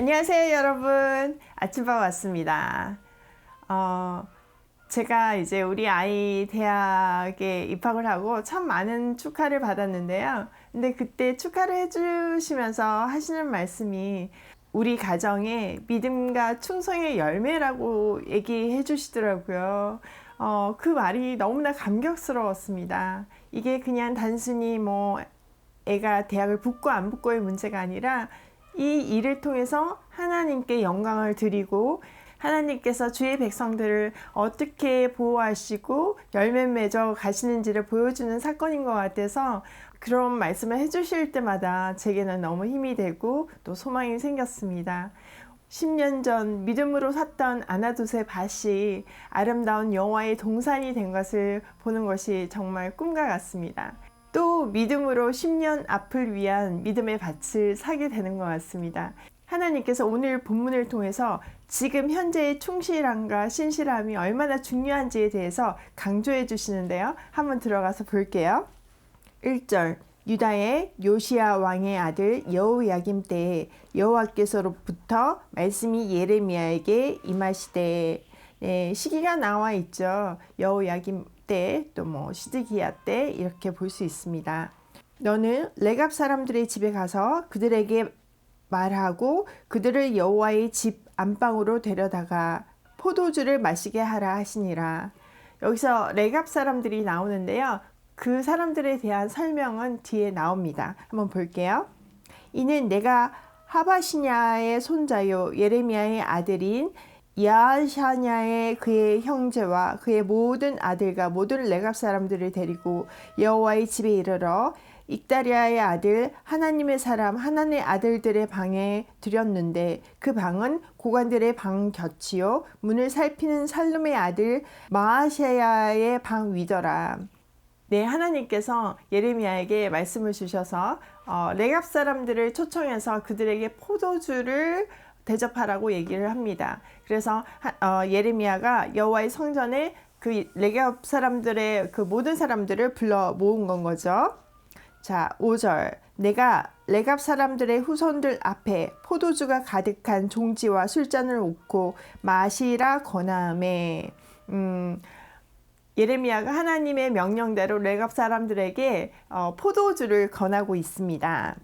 안녕하세요, 여러분. 아침밥 왔습니다. 어, 제가 이제 우리 아이 대학에 입학을 하고 참 많은 축하를 받았는데요. 근데 그때 축하를 해주시면서 하시는 말씀이 우리 가정의 믿음과 충성의 열매라고 얘기해 주시더라고요. 어, 그 말이 너무나 감격스러웠습니다. 이게 그냥 단순히 뭐 애가 대학을 붙고 안 붙고의 문제가 아니라 이 일을 통해서 하나님께 영광을 드리고 하나님께서 주의 백성들을 어떻게 보호하시고 열매 맺어 가시는지를 보여주는 사건인 것 같아서 그런 말씀을 해주실 때마다 제게는 너무 힘이 되고 또 소망이 생겼습니다. 10년 전 믿음으로 샀던 아나두세 밭이 아름다운 여호와의 동산이 된 것을 보는 것이 정말 꿈과 같습니다. 또 믿음으로 10년 앞을 위한 믿음의 밭을 사게 되는 것 같습니다. 하나님께서 오늘 본문을 통해서 지금 현재의 충실함과 신실함이 얼마나 중요한지에 대해서 강조해 주시는데요. 한번 들어가서 볼게요. 1절 유다의 요시야 왕의 아들 여호야김 때에 여호와께서로부터 말씀이 예레미야에게 임하시되 네, 시기가 나와 있죠. 여호야김 때또 뭐 시드기야 때 이렇게 볼 수 있습니다. 너는 레갑 사람들의 집에 가서 그들에게 말하고 그들을 여호와의 집 안방으로 데려다가 포도주를 마시게 하라 하시니라. 여기서 레갑 사람들이 나오는데요. 그 사람들에 대한 설명은 뒤에 나옵니다. 한번 볼게요. 이는 내가 하바시냐의 손자요 예레미야의 아들인 야샤냐의 그의 형제와 그의 모든 아들과 모든 레갑 사람들을 데리고 여호와의 집에 이르러 익다리아의 아들 하나님의 사람 하나님의 아들들의 방에 들였는데 그 방은 고관들의 방 곁이요 문을 살피는 살룸의 아들 마아시아의 방 위더라. 네, 하나님께서 예레미야에게 말씀을 주셔서 어, 레갑 사람들을 초청해서 그들에게 포도주를 대접하라고 얘기를 합니다. 그래서 어, 예레미야가 여호와의 성전에 그 레갑 사람들의 그 모든 사람들을 불러 모은 건 거죠. 자, 5절. 내가 레갑 사람들의 후손들 앞에 포도주가 가득한 종지와 술잔을 놓고 마시라 권함에 음, 예레미야가 하나님의 명령대로 레갑 사람들에게 어, 포도주를 권하고 있습니다.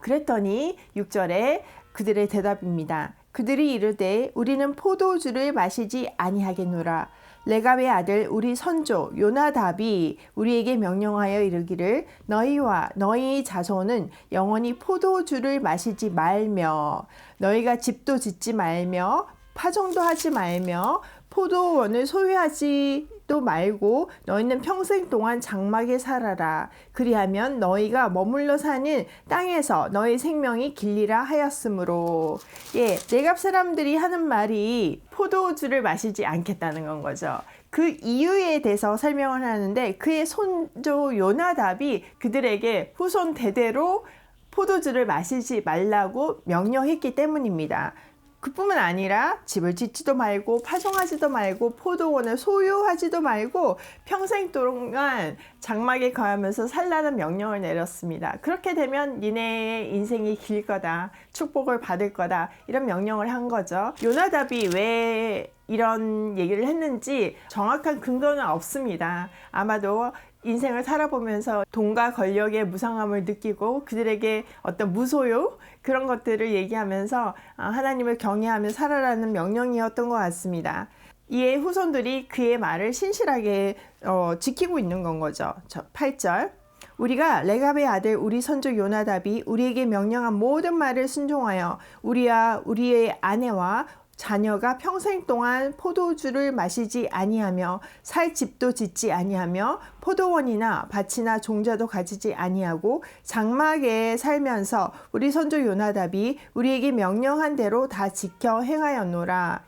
그랬더니 6절에 그들의 대답입니다. 그들이 이르되 우리는 포도주를 마시지 아니하겠노라. 레갑의 아들 우리 선조 요나답이 우리에게 명령하여 이르기를 너희와 너희 자손은 영원히 포도주를 마시지 말며 너희가 집도 짓지 말며 파종도 하지 말며 포도원을 소유하지도 말고 너희는 평생 동안 장막에 살아라. 그리하면 너희가 머물러 사는 땅에서 너희 생명이 길리라 하였으므로 예, 내갑 사람들이 하는 말이 포도주를 마시지 않겠다는 건 거죠. 그 이유에 대해서 설명을 하는데 그의 손조 요나답이 그들에게 후손 대대로 포도주를 마시지 말라고 명령했기 때문입니다. 그뿐만 아니라 집을 짓지도 말고 파종하지도 말고 포도원을 소유하지도 말고 평생 동안 장막에 거하면서 살라는 명령을 내렸습니다. 그렇게 되면 니네의 인생이 길 거다. 축복을 받을 거다. 이런 명령을 한 거죠. 요나답이 왜 이런 얘기를 했는지 정확한 근거는 없습니다. 아마도 인생을 살아보면서 돈과 권력의 무상함을 느끼고 그들에게 어떤 무소유 그런 것들을 얘기하면서 아, 하나님을 경외하며 살아라는 명령이었던 것 같습니다. 이에 후손들이 그의 말을 신실하게 어, 지키고 있는 건 거죠. 8절. 우리가 레갑의 아들 우리 선조 요나답이 우리에게 명령한 모든 말을 순종하여 우리와 우리의 아내와 자녀가 평생 동안 포도주를 마시지 아니하며 살 집도 짓지 아니하며 포도원이나 밭이나 종자도 가지지 아니하고 장막에 살면서 우리 선조 요나답이 우리에게 명령한 대로 다 지켜 행하였노라.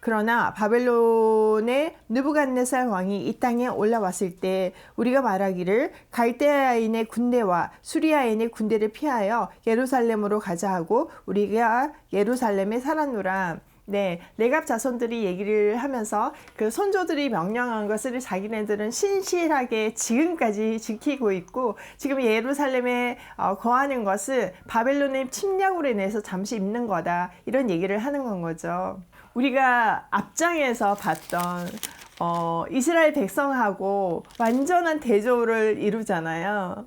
그러나 바벨론의 느부갓네살 왕이 이 땅에 올라왔을 때 우리가 말하기를 갈대아인의 군대와 수리아인의 군대를 피하여 예루살렘으로 가자 하고 우리가 예루살렘에 살았노라. 네, 레갑 자손들이 얘기를 하면서 그 선조들이 명령한 것을 자기네들은 신실하게 지금까지 지키고 있고 지금 예루살렘에 어, 거하는 것을 바벨론의 침략으로 인해서 잠시 입는 거다 이런 얘기를 하는 건 거죠. 우리가 앞장에서 봤던 어, 이스라엘 백성하고 완전한 대조를 이루잖아요.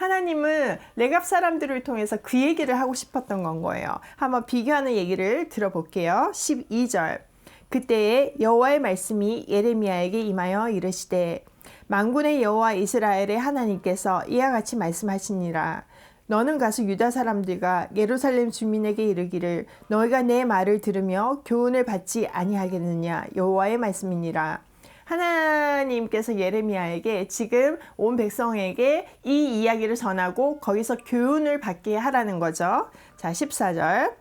하나님은 레갑 사람들을 통해서 그 얘기를 하고 싶었던 건 거예요. 한번 비교하는 얘기를 들어볼게요. 12절. 그때에 여호와의 말씀이 예레미야에게 임하여 이르시되 만군의 여호와 이스라엘의 하나님께서 이와 같이 말씀하시니라 너는 가서 유다 사람들과 예루살렘 주민에게 이르기를 너희가 내 말을 들으며 교훈을 받지 아니하겠느냐 여호와의 말씀이니라 하나님께서 예레미야에게 지금 온 백성에게 이 이야기를 전하고 거기서 교훈을 받게 하라는 거죠. 자, 14절.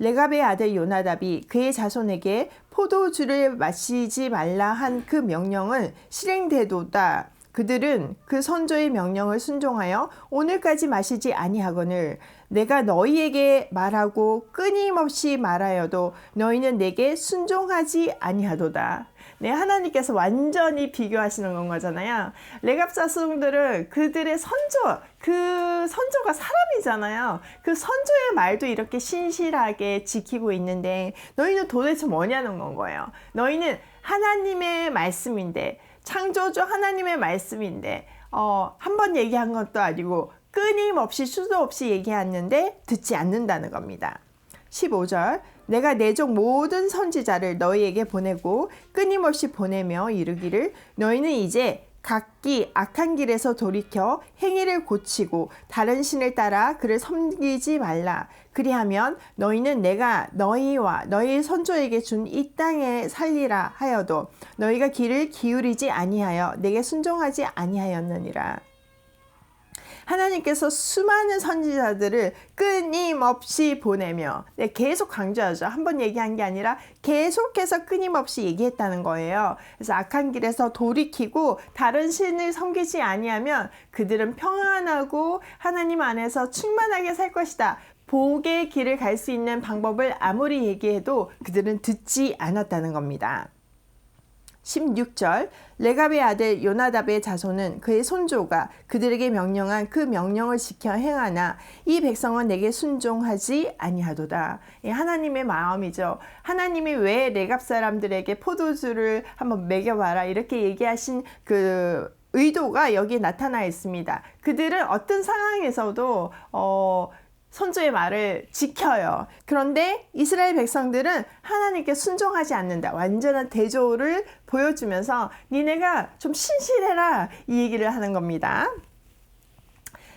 레갑의 아들 요나답이 그의 자손에게 포도주를 마시지 말라 한 그 명령은 실행되도다. 그들은 그 선조의 명령을 순종하여 오늘까지 마시지 아니하거늘 내가 너희에게 말하고 끊임없이 말하여도 너희는 내게 순종하지 아니하도다. 네, 하나님께서 완전히 비교하시는 건 거잖아요. 레갑 자손들은 그들의 선조, 그 선조가 사람이잖아요. 그 선조의 말도 이렇게 신실하게 지키고 있는데 너희는 도대체 뭐냐는 건 거예요. 너희는 하나님의 말씀인데 창조주 하나님의 말씀인데 어, 한 번 얘기한 것도 아니고 끊임없이 수도 없이 얘기했는데 듣지 않는다는 겁니다. 15절 내가 내 종 모든 선지자를 너희에게 보내고 끊임없이 보내며 이르기를 너희는 이제 각기 악한 길에서 돌이켜 행위를 고치고 다른 신을 따라 그를 섬기지 말라. 그리하면 너희는 내가 너희와 너희 선조에게 준 이 땅에 살리라 하여도 너희가 길을 기울이지 아니하여 내게 순종하지 아니하였느니라. 하나님께서 수많은 선지자들을 끊임없이 보내며 네, 계속 강조하죠. 한 번 얘기한 게 아니라 계속해서 끊임없이 얘기했다는 거예요. 그래서 악한 길에서 돌이키고 다른 신을 섬기지 아니하면 그들은 평안하고 하나님 안에서 충만하게 살 것이다. 복의 길을 갈 수 있는 방법을 아무리 얘기해도 그들은 듣지 않았다는 겁니다. 16절 레갑의 아들 요나답의 자손은 그의 손조가 그들에게 명령한 그 명령을 지켜 행하나 이 백성은 내게 순종하지 아니하도다. 예, 하나님의 마음이죠. 하나님이 왜 레갑 사람들에게 포도주를 한번 먹여봐라 이렇게 얘기하신 그 의도가 여기에 나타나 있습니다. 그들은 어떤 상황에서도 어 선조의 말을 지켜요. 그런데 이스라엘 백성들은 하나님께 순종하지 않는다. 완전한 대조를 보여주면서 니네가 좀 신실해라. 이 얘기를 하는 겁니다.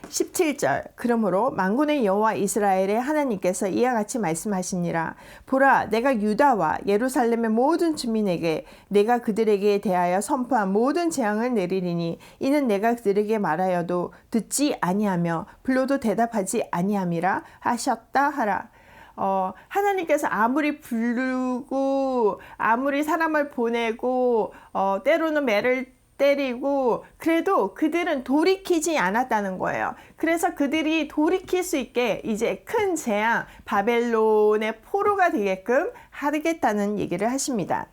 17절. 그러므로 만군의 여호와 이스라엘의 하나님께서 이와 같이 말씀하시니라. 보라 내가 유다와 예루살렘의 모든 주민에게 내가 그들에게 대하여 선포한 모든 재앙을 내리리니 이는 내가 그들에게 말하여도 듣지 아니하며 불러도 대답하지 아니함이라 하셨다 하라. 어, 하나님께서 아무리 부르고 아무리 사람을 보내고 어, 때로는 매를 때리고 그래도 그들은 돌이키지 않았다는 거예요. 그래서 그들이 돌이킬 수 있게 이제 큰 재앙 바벨론의 포로가 되게끔 하겠다는 얘기를 하십니다.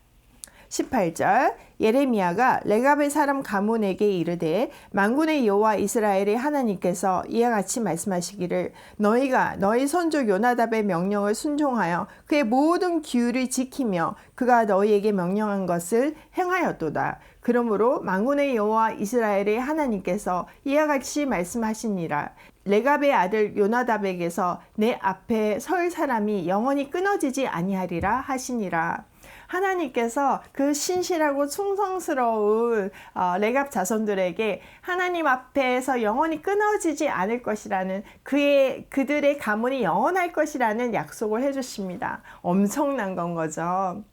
18절 예레미야가 레갑의 사람 가문에게 이르되 만군의 여호와 이스라엘의 하나님께서 이와 같이 말씀하시기를 너희가 너희 선조 요나답의 명령을 순종하여 그의 모든 규율을 지키며 그가 너희에게 명령한 것을 행하였도다. 그러므로 만군의 여호와 이스라엘의 하나님께서 이와 같이 말씀하시니라 레갑의 아들 요나답에게서 내 앞에 설 사람이 영원히 끊어지지 아니하리라 하시니라. 하나님께서 그 신실하고 충성스러운 어, 레갑 자손들에게 하나님 앞에서 영원히 끊어지지 않을 것이라는 그의 그들의 가문이 영원할 것이라는 약속을 해주십니다. 엄청난 건 거죠.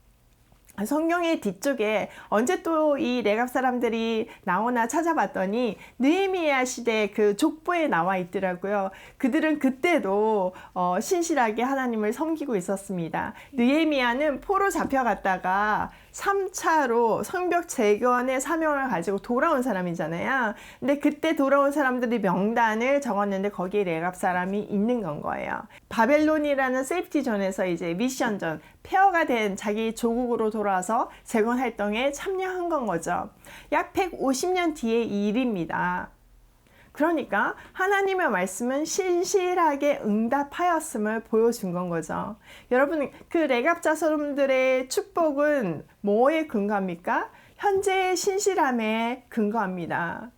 성경의 뒤쪽에 언제 또 이 레갑 사람들이 나오나 찾아봤더니 느헤미야 시대 그 족보에 나와 있더라고요. 그들은 그때도 어, 신실하게 하나님을 섬기고 있었습니다. 느헤미야는 포로 잡혀갔다가 3차로 성벽 재건의 사명을 가지고 돌아온 사람이잖아요. 근데 그때 돌아온 사람들이 명단을 적었는데 거기에 레갑 사람이 있는 건 거예요. 바벨론이라는 세이프티 존에서 이제 미션 존 폐허가 된 자기 조국으로 돌아와서 재건 활동에 참여한 건 거죠. 약 150년 뒤의 일입니다. 그러니까 하나님의 말씀은 신실하게 응답하였음을 보여준 건 거죠. 여러분, 그 레갑자 사람들의 축복은 뭐에 근거합니까? 현재의 신실함에 근거합니다.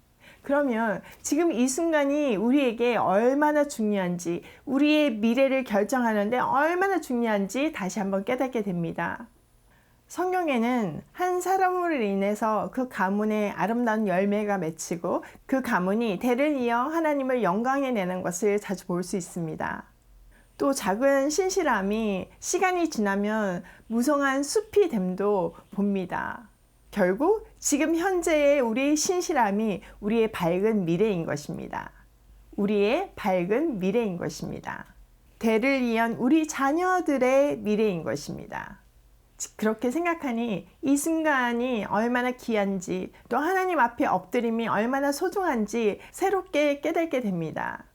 그러면 지금 이 순간이 우리에게 얼마나 중요한지, 우리의 미래를 결정하는데 얼마나 중요한지 다시 한번 깨닫게 됩니다. 성경에는 한 사람으로 인해서 그 가문에 아름다운 열매가 맺히고 그 가문이 대를 이어 하나님을 영광에 내는 것을 자주 볼 수 있습니다. 또 작은 신실함이 시간이 지나면 무성한 숲이 됨도 봅니다. 결국 지금 현재의 우리의 신실함이 우리의 밝은 미래인 것입니다. 우리의 밝은 미래인 것입니다. 대를 이은 우리 자녀들의 미래인 것입니다. 그렇게 생각하니 이 순간이 얼마나 귀한지 또 하나님 앞에 엎드림이 얼마나 소중한지 새롭게 깨닫게 됩니다.